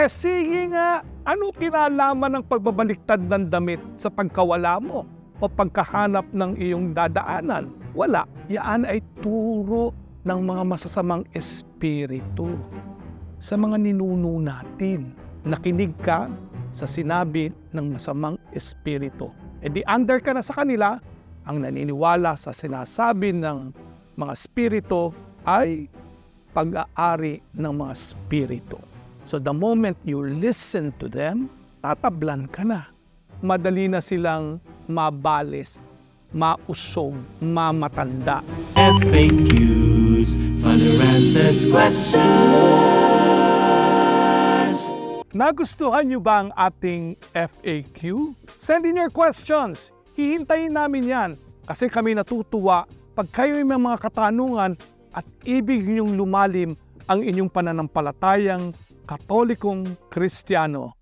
Eh sige nga, ano kinalaman ng pagbabaliktad ng damit sa pagkawala mo o pagkahanap ng iyong dadaanan? Wala. Yan ay turo ng mga masasamang espiritu sa mga ninuno natin. Nakinig ka sa sinabi ng masamang espiritu. E di under ka na sa kanila, ang naniniwala sa sinasabi ng mga espiritu ay pag-aari ng mga espiritu. So the moment you listen to them, tatablan ka na. Madali na silang mabalis, mausog, mamatanda. FAQs, Father answers questions. Nagustuhan niyo ba ang ating FAQ? Send in your questions. Hihintayin namin yan kasi kami natutuwa pag kayo may mga katanungan at ibig niyong lumalim ang inyong pananampalatayang katolikong kristyano.